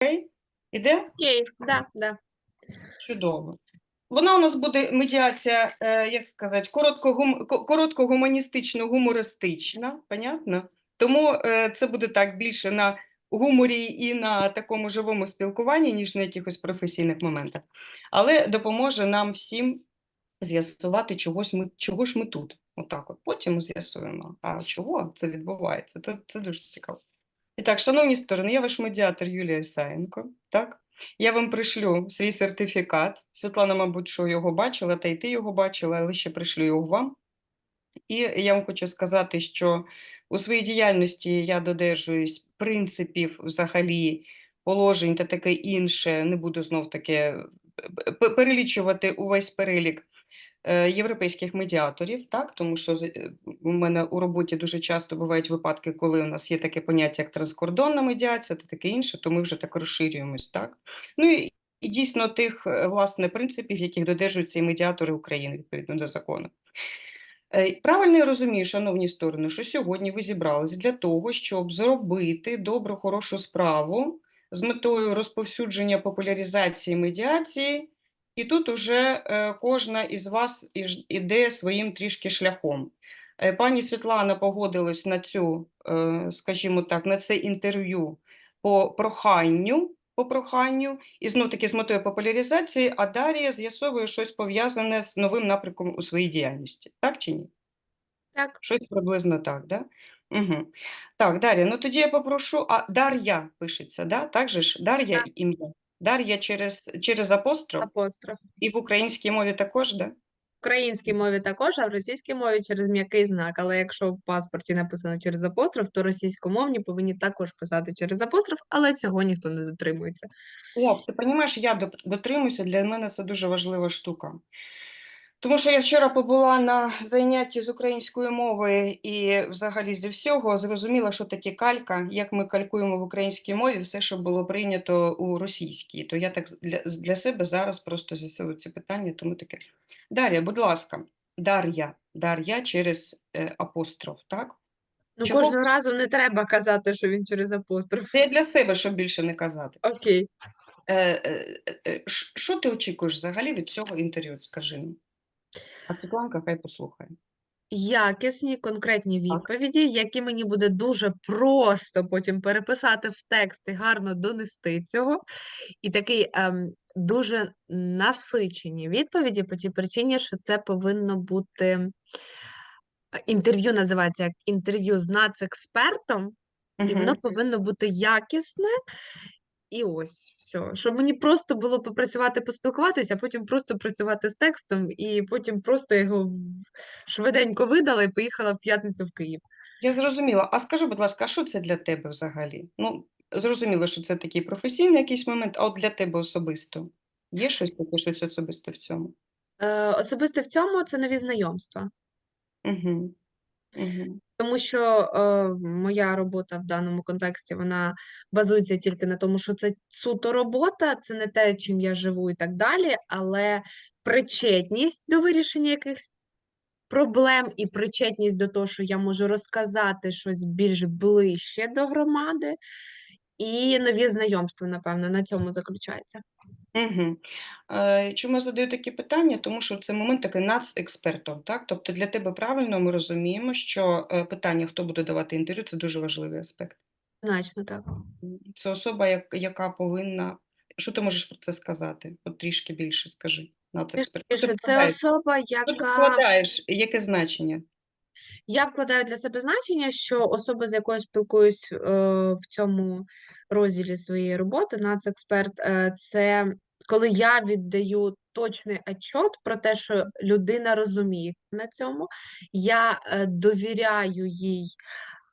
Окей? Іде? Окей, да, да. Чудово. Вона у нас буде медіація, е, як сказати, коротко гум... коротко гуманістично гумористична, понятно? Тому е, це буде так більше на гуморі і на такому живому спілкуванні, ніж на якихось професійних моментах. Але допоможе нам всім з'ясувати, чогось ми, чого ж ми тут. Отак от. Потім ми з'ясуємо, а чого це відбувається. Це, це дуже цікаво. І так, шановні сторони, я ваш медіатор Юлія Ісаєнко, так? Я вам пришлю свій сертифікат. Світлана, мабуть, що його бачила, та й ти його бачила, але ще пришлю його вам. І я вам хочу сказати, що у своїй діяльності я додержуюсь принципів взагалі, положень та таке інше. Не буду знов таки перелічувати увесь перелік е, європейських медіаторів, так? тому що е, у мене у роботі дуже часто бувають випадки, коли у нас є таке поняття, як транскордонна медіація та таке інше, то ми вже так розширюємось. Так? Ну і, і дійсно тих е, власне принципів, яких додержуються і медіатори України відповідно до закону. Е, Правильно я розумію, шановні сторони, що сьогодні ви зібрались для того, щоб зробити добру, хорошу справу з метою розповсюдження популяризації медіації, і тут уже е, кожна із вас іде своїм трішки шляхом. Е, Пані Світлана погодилась на цю, е, скажімо так, на це інтерв'ю по проханню, по проханню, і знов таки з метою популяризації, а Дар'я з'ясовує щось пов'язане з новим напрямком у своїй діяльності. Так чи ні? Так. Щось приблизно так, да? Угу. Так, Дар'я, ну тоді я попрошу, а Дар'я пишеться, да? Так же ж? Дар'я ім'я. Дар'я через, через апостроф Апостроф. і в українській мові також, да? В українській мові також, а в російській мові через м'який знак. Але якщо в паспорті написано через апостроф, то російськомовні повинні також писати через апостроф, але цього ніхто не дотримується. О, ти розумієш, я дотримуюся, для мене це дуже важлива штука. Тому що я вчора побула на занятті з української мови і взагалі зі всього зрозуміла, що таке калька, як ми калькуємо в українській мові все, що було прийнято у російській. То я так для, для себе зараз просто з'ясую ці питання, тому таке. Дар'я, будь ласка, Дар'я, Дар'я через е, апостроф, так? Ну, Чого? кожного разу не треба казати, що він через апостроф. Це я для себе, щоб більше не казати. Окей. Е, е, е, ш- Що ти очікуєш взагалі від цього інтерв'ю? Скажи мені. А Світланка хай послухає. Якісні конкретні відповіді, які мені буде дуже просто потім переписати в текст і гарно донести цього. І такий ем, дуже насичені відповіді по тій причині, що це повинно бути е, інтерв'ю, називається як інтерв'ю з нацекспертом, і воно повинно бути якісне. І ось все. Щоб мені просто було попрацювати, поспілкуватися, а потім просто працювати з текстом, і потім просто його швиденько видала і поїхала в п'ятницю в Київ. Я зрозуміла. А скажи, будь ласка, а що це для тебе взагалі? Ну, зрозуміло, що це такий професійний якийсь момент, а от для тебе особисто є щось таке, щось особисте в цьому? Е, особисто в цьому це нові знайомства. Угу. Тому що е, моя робота в даному контексті вона базується тільки на тому, що це суто робота, це не те, чим я живу і так далі, але причетність до вирішення якихось проблем і причетність до того, що я можу розказати щось більш ближче до громади, і нові знайомства, напевно, на цьому заключається. Угу. Чому я задаю такі питання? Тому що це момент такий нацекспертом, так? Тобто для тебе правильно ми розуміємо, що е, питання, хто буде давати інтерв'ю, це дуже важливий аспект. Значно так. Це особа, яка повинна. Що ти можеш про це сказати? От трішки більше скажи. Нацексперт. Більше, Це вкладаєш? особа, Що ти вкладаєш? Яке значення? Я вкладаю для себе значення, що особа, з якою спілкуюсь е, в цьому розділі своєї роботи, нацексперт, е, це коли я віддаю точний отчет про те, що людина розуміє на цьому, я е, довіряю їй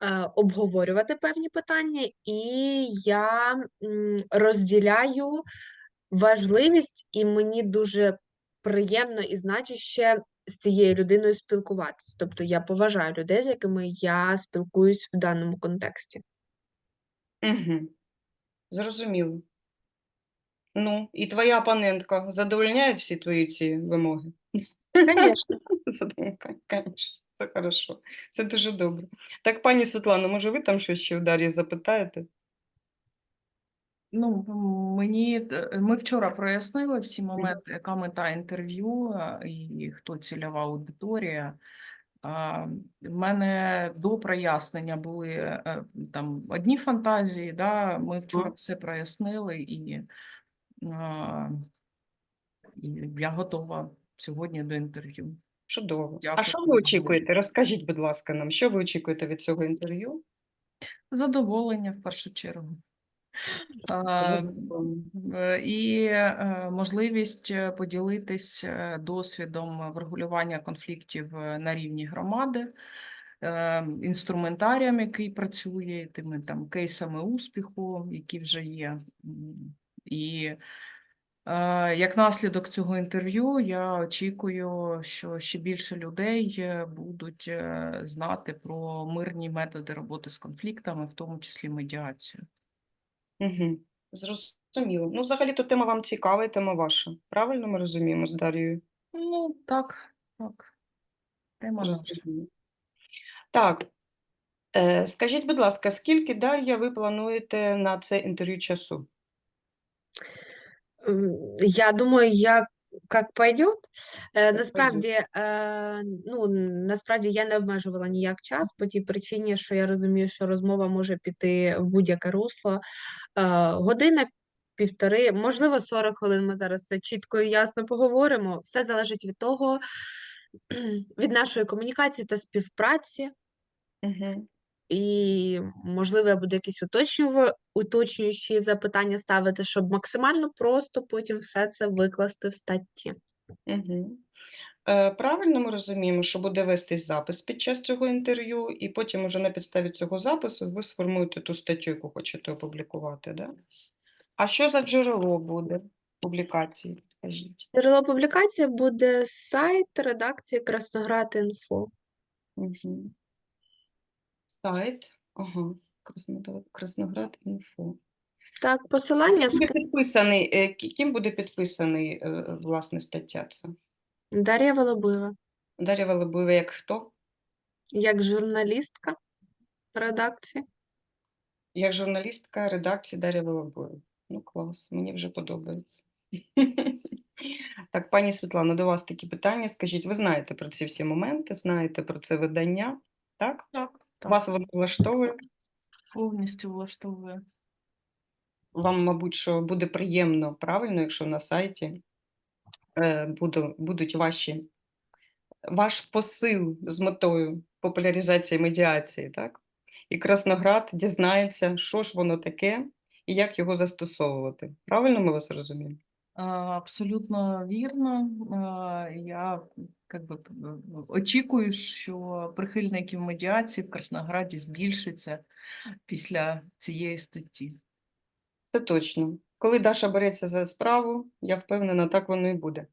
е, обговорювати певні питання, і я розділяю важливість, і мені дуже приємно і значуще з цією людиною спілкуватись. Тобто я поважаю людей, з якими я спілкуюсь в даному контексті. Угу. Зрозуміло. Ну, і твоя опонентка задовольняє всі твої ці вимоги? Звісно. Задумка, це хорошо. Це дуже добре. Так, пані Світлано, може ви там щось ще в Дар'ї запитаєте? Ну, мені ми вчора прояснили всі моменти, яка мета інтерв'ю і хто цільова аудиторія. В мене до прояснення були е, там одні фантазії, да, ми вчора все прояснили, і я готова сьогодні до інтерв'ю. Чудово. А що ви очікуєте? Розкажіть, будь ласка, нам, що ви очікуєте від цього інтерв'ю? Задоволення в першу чергу. А, Е, І е, можливість е, поділитись досвідом врегулювання конфліктів на рівні громади, інструментарієм, який працює, тими там кейсами успіху, які вже є. І е, як наслідок цього інтерв'ю я очікую, що ще більше людей е, будуть е, знати про мирні методи роботи з конфліктами, в тому числі медіацію. Угу. Зрозуміло. Ну, взагалі-то тема вам цікава, і тема ваша. Правильно ми розуміємо з Дар'єю? Ну, так, так. Тема. Зрозуміло. Так, е, скажіть, будь ласка, скільки, Дар'я, ви плануєте на це інтерв'ю часу? Я думаю, як, як пойдет. Е, Насправді, ну, насправді я не обмежувала ніяк час по тій причині, що я розумію, що розмова може піти в будь-яке русло. Година, півтори, можливо, 40 хвилин. Ми зараз це чітко і ясно поговоримо. Все залежить від того, від нашої комунікації та співпраці. Угу. І, можливо, я буду якісь уточнюючі запитання ставити, щоб максимально просто потім все це викласти в статті. Угу. Правильно ми розуміємо, що буде вестись запис під час цього інтерв'ю, і потім уже на підставі цього запису ви сформуєте ту статтю, яку хочете опублікувати, да? А що за джерело буде публікації? Скажіть. Джерело публікації буде сайт редакції Красноград.Інфо. Угу. Сайт. Ага. Красноград, інфо. Так, посилання Буде з підписаний, е, ким буде підписаний е, власне стаття ця? Дар'я Волобуєва, Дар'я Волобуєва як хто? як журналістка редакції. Як журналістка редакції Дар'я Волобуєва. Ну, клас, мені вже подобається. Так, пані Світлано, до вас такі питання. Скажіть, ви знаєте про ці всі моменти, знаєте про це видання? Так, так, Вас воно влаштовує? повністю влаштовує. Вам, мабуть, що буде приємно, правильно, якщо на сайті е, буду, будуть ваші, ваш посил з метою популяризації медіації, так? І Красноград дізнається, що ж воно таке і як його застосовувати. Правильно ми вас розуміємо? Абсолютно вірно. Я как би, очікую, що прихильників медіації в Краснограді збільшиться після цієї статті. Це точно. Коли Даша береться за справу, я впевнена, так воно і буде.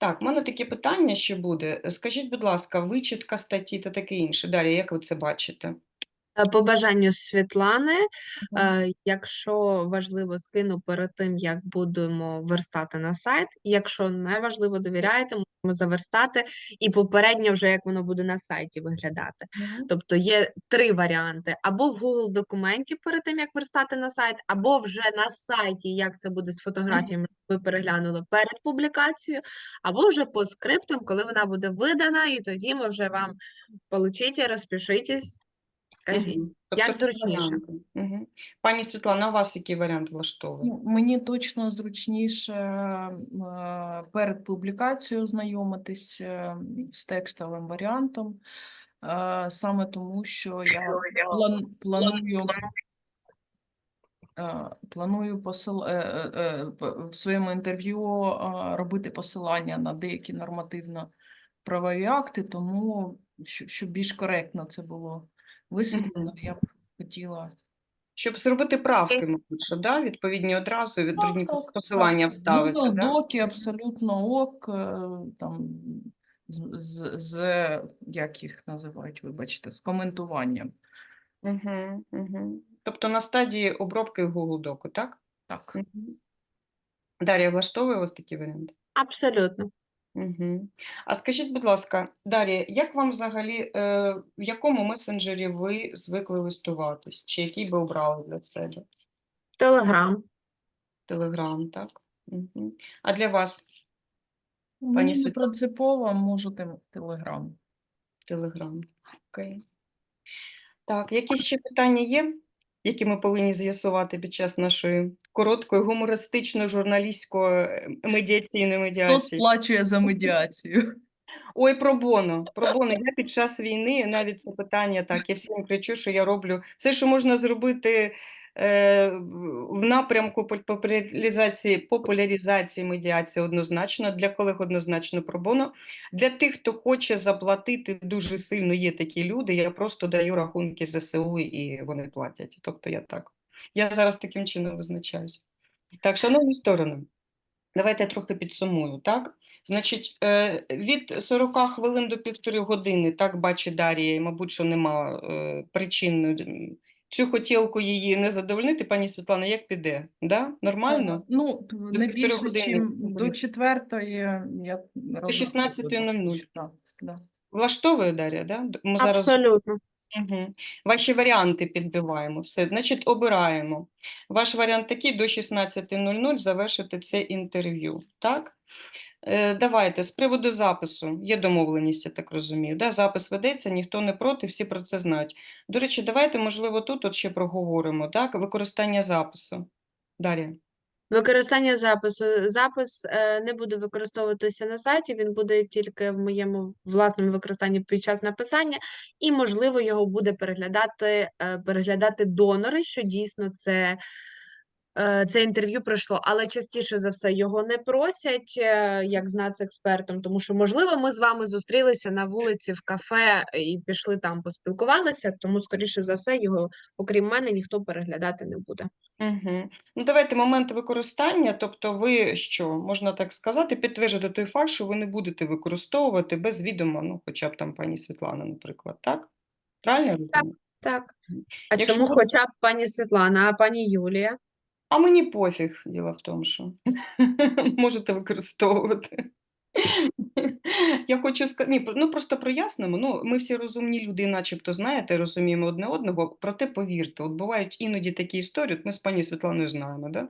Так, в мене таке питання ще буде. Скажіть, будь ласка, вичітка статті та таке інше. Дар'я, як ви це бачите? Е, По бажанню Світлани, е, якщо важливо, скину перед тим, як будемо верстати на сайт. Якщо не важливо, довіряєте, можемо заверстати і попередньо вже як воно буде на сайті виглядати. Тобто є три варіанти: або в Google документі перед тим, як верстати на сайт, або вже на сайті, як це буде з фотографіями, ви переглянули перед публікацією, або вже по скриптам, коли вона буде видана, і тоді ми вже вам получите, розпишитесь, скажіть. Мгм. Як Тобто зручніше. Мгм. Пані Світлана, а вас який варіант влаштовує? Ну, Мені точно зручніше е, перед публікацією знайомитись е, з текстовим варіантом, е, саме тому, що я план, планую, планую посил, в своєму інтерв'ю робити посилання на деякі нормативно-правові акти, тому щоб більш коректно це було висвітлено, я б хотіла. Щоб зробити правки, мабуть, що, да? відповідні одразу, відповідні Так, так, посилання так. вставити. Да? доки абсолютно ок, е, там, з, з, з, як їх називають, вибачте, з коментуванням. Угу, угу. Тобто на стадії обробки Google Доку, так? Так. Мгм. Дар'я, влаштовує вас такі варіанти? Абсолютно. Угу. А скажіть, будь ласка, Дар'я, як вам взагалі, е, в якому месенджері ви звикли листуватись? Чи який би обрали для себе? Телеграм. Телеграм, так? Мгм. А для вас Пані Мені не Світлана. принципово, можете телеграм. Телеграм. Окей. Так, якісь ще питання є, які ми повинні з'ясувати під час нашої короткої гумористично-журналістсько-медіаційної Хто сплачує за медіацію? Ой, про боно. Про боно. Я під час війни навіть це питання так. Я всім кричу, що я роблю все, що можна зробити е, в- в напрямку популяризації, популяризації медіації однозначно, для колег однозначно про боно. Для тих, хто хоче заплатити дуже сильно, є такі люди, я просто даю рахунки ЗСУ і вони платять. Тобто я так. Я зараз таким чином визначаюсь. Так, шановні сторони, давайте я трохи підсумую, так? Значить, е, від 40 хвилин до півтори години, так бачить Дар'я, і, мабуть, що нема е, причин цю хотілку її не задовольнити, пані Світлана, як піде? Да? Нормально? Ну, не більше, години до четвертої. Я До 16.00. Так, да. Влаштовує Дар'я, да? Ми зараз Абсолютно. Угу. Ваші варіанти підбиваємо. Все, значить, обираємо. Ваш варіант такий до 16.00 завершити це інтерв'ю. Так? Е, давайте, з приводу запису. Є домовленість, я так розумію. Да? Запис ведеться, ніхто не проти, всі про це знають. До речі, давайте, можливо, тут от ще проговоримо. Так? Використання запису. Дар'я. Використання запису. Запис е, не буде використовуватися на сайті, він буде тільки в моєму власному використанні під час написання, і, можливо, його буде переглядати, е, переглядати донори, що дійсно це, це інтерв'ю пройшло. Але частіше за все його не просять, е, як з нацекспертом, тому що, можливо, ми з вами зустрілися на вулиці в кафе і пішли там поспілкувалися, тому, скоріше за все, його, окрім мене, ніхто переглядати не буде. Угу. Ну, давайте момент використання, тобто ви що, можна так сказати, підтверджуєте той факт, що ви не будете використовувати без відома, ну, хоча б там пані Світлана, наприклад, так? Правильно розумію? Так. А Якщо чому хоча б пані Світлана, а пані Юлія? А мені пофіг, діло в тому, що можете використовувати. Я хочу сказати, ні, ну просто прояснимо. Ну, ми всі розумні люди, начебто знаєте, розуміємо одне одного. Проте повірте, от бувають іноді такі історії, от ми з пані Світланою знаємо, да?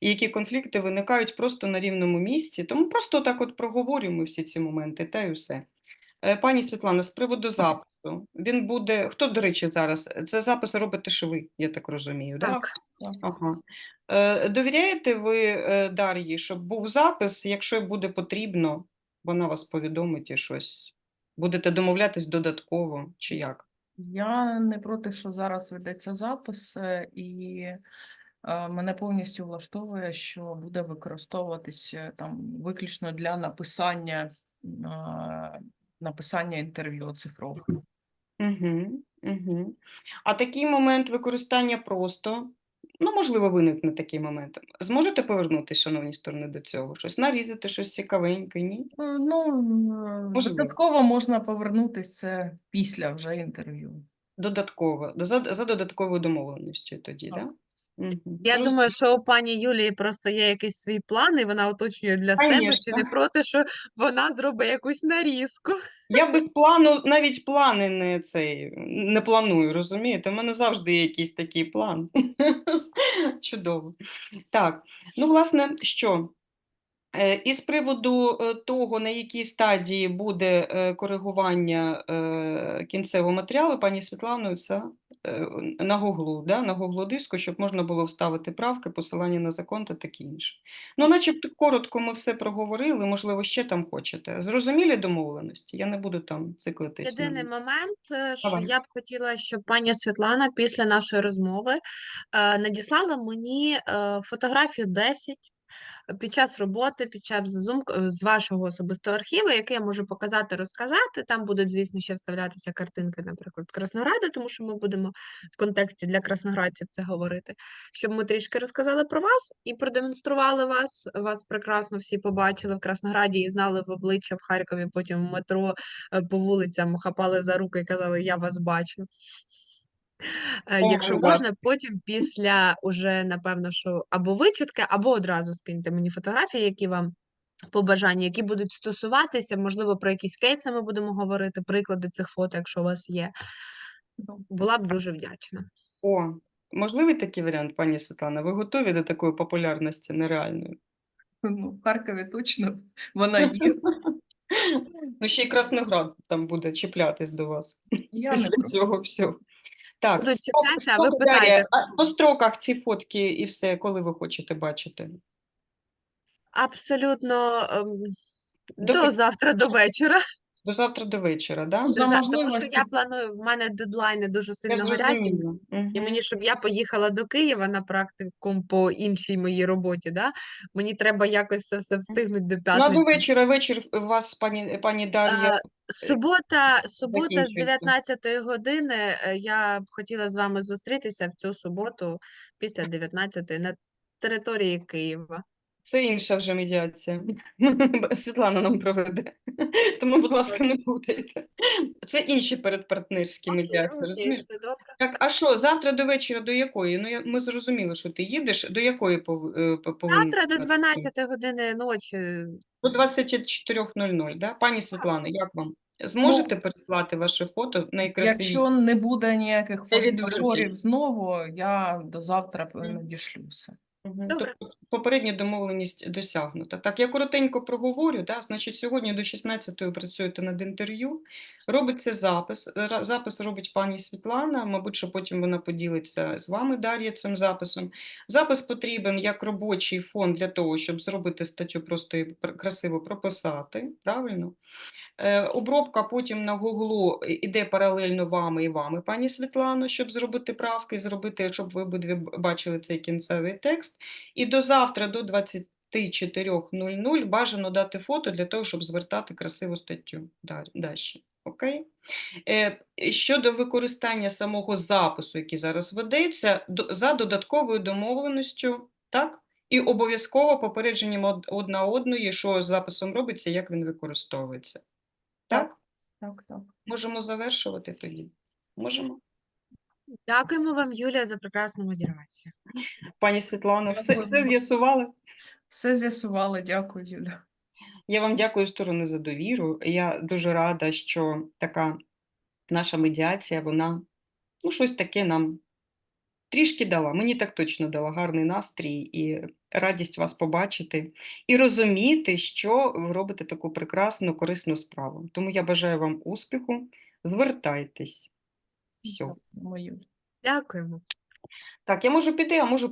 і які конфлікти виникають просто на рівному місці. Тому просто так от проговорюємо всі ці моменти, та й усе. Е, Пані Світлана, з приводу запису, він буде. Хто, до речі, зараз? Це запис робите ще ви, я так розумію, да? Так. Так. Ага. Е, довіряєте ви е, Дар'ї, щоб був запис, якщо буде потрібно, вона вас повідомить і щось. Будете домовлятись додатково чи як? Я не проти, що зараз ведеться запис, е, і мене повністю влаштовує, що буде використовуватися там виключно для написання, написання інтерв'ю цифрових. Угу, угу. А такий момент використання просто, ну, можливо, виникне такий момент. Зможете повернутися, шановні сторони, до цього? Щось нарізати, щось цікавеньке, ні? Е, Ну, е, Можливо. додатково можна повернутися після вже інтерв'ю. Додатково, за, за додатковою домовленістю тоді, Так. так? Угу. Я думаю, що у пані Юлії просто є якийсь свій план, і вона уточнює для себе, чи Конечно. не проти, що вона зробить якусь нарізку. Я без плану, навіть плани не цей не планую, розумієте? У мене завжди є якийсь такий план. Чудово. Так, ну, власне, що? Е, І з приводу е, того, на якій стадії буде е, коригування е, кінцевого матеріалу, пані Світланою, це е, на гуглу, да? на гуглу диску, щоб можна було вставити правки, посилання на закон та таке інше. Ну, начебто, коротко ми все проговорили, можливо, ще там хочете. Зрозумілі домовленості? Я не буду там циклитись. на Єдиний момент, е, що Давай. я б хотіла, щоб пані Світлана після нашої розмови е, надіслала мені е, фотографію 10 під час роботи, під час Zoom е, з вашого особистого архіву, який я можу показати, розказати. Там будуть, звісно, ще вставлятися картинки, наприклад, Краснограда, тому що ми будемо в контексті для красноградців це говорити. Щоб ми трішки розказали про вас і продемонстрували вас. Вас прекрасно всі побачили в Краснограді і знали в обличчя в Харкові, потім в метро е, по вулицям хапали за руки і казали, я вас бачу. Е, Якщо можна, потім після уже, напевно, що або вичитки, або одразу скиньте мені фотографії, які вам по бажанню, які будуть стосуватися, можливо, про якісь кейси ми будемо говорити, приклади цих фото, якщо у вас є. Була б дуже вдячна. О, Можливий такий варіант, пані Світлана? Ви готові до такої популярності нереальної? Ну, в Харкові точно вона є. Ну, ще й Красноград там буде чіплятись до вас Я не після проти. цього всього. Так, Будуть строк- а ви а по строках ці фотки і все, коли ви хочете бачити? Абсолютно ем, До до завтра до вечора. До завтра до вечора, да? До За за- Тому що можливості. я планую, в мене дедлайни дуже сильно горять. і зрозуміла. І мені, щоб я поїхала до Києва на практикум по іншій моїй роботі, да? мені треба якось це все встигнути до Ну, а до п'ятниці. вечора, вечір у вас, пані, пані Дар'я, Е, Субота, субота з закінчується. 19 години. е, Я б хотіла з вами зустрітися в цю суботу після 19 на території Києва. Це інша вже медіація. Світлана нам проведе. Тому, будь ласка, не плутайте. Це інші передпартнерські медіації, розумієш? Так, а що, завтра до вечора до якої? Ну, я- ми зрозуміли, що ти їдеш. До якої пов- е, по- повинна? Завтра до бути? 12 години ночі. До 24.00, да? Пані Світлана, як вам? Зможете переслати ваше фото найкрасивіше? Якщо не буде ніяких форс-мажорів знову, я до завтра Мгм. надішлю все. Добре. Тобто попередня домовленість досягнута. Так, я коротенько проговорю. Да? Значить, сьогодні до 16-ї працюєте над інтерв'ю. Робиться запис. Запис робить пані Світлана. Мабуть, що потім вона поділиться з вами, Дар'я, цим записом. Запис потрібен як робочий фон для того, щоб зробити статтю просто і красиво прописати. Правильно? Е, Обробка потім на Гуглу іде паралельно вами і вами, пані Світлано, щоб зробити правки, зробити, щоб ви обидві бачили цей кінцевий текст. І до завтра, до 24.00 бажано дати фото для того, щоб звертати красиву статтю далі. Окей? Е, Щодо використання самого запису, який зараз ведеться, за додатковою домовленістю, так? І обов'язково попередженням одна одної, що з записом робиться, як він використовується. Так? Так, так. Можемо завершувати тоді? Можемо. Дякуємо вам, Юлія, за прекрасну модерацію. Пані Світлано, все, все з'ясували? Все з'ясували. Дякую, Юля. Я вам дякую сторони за довіру. Я дуже рада, що така наша медіація, вона ну, щось таке нам трішки дала. Мені так точно дала гарний настрій і радість вас побачити і розуміти, що ви робите таку прекрасну, корисну справу. Тому я бажаю вам успіху. Звертайтесь. Все. Дякуємо. Так, я можу піти, а можу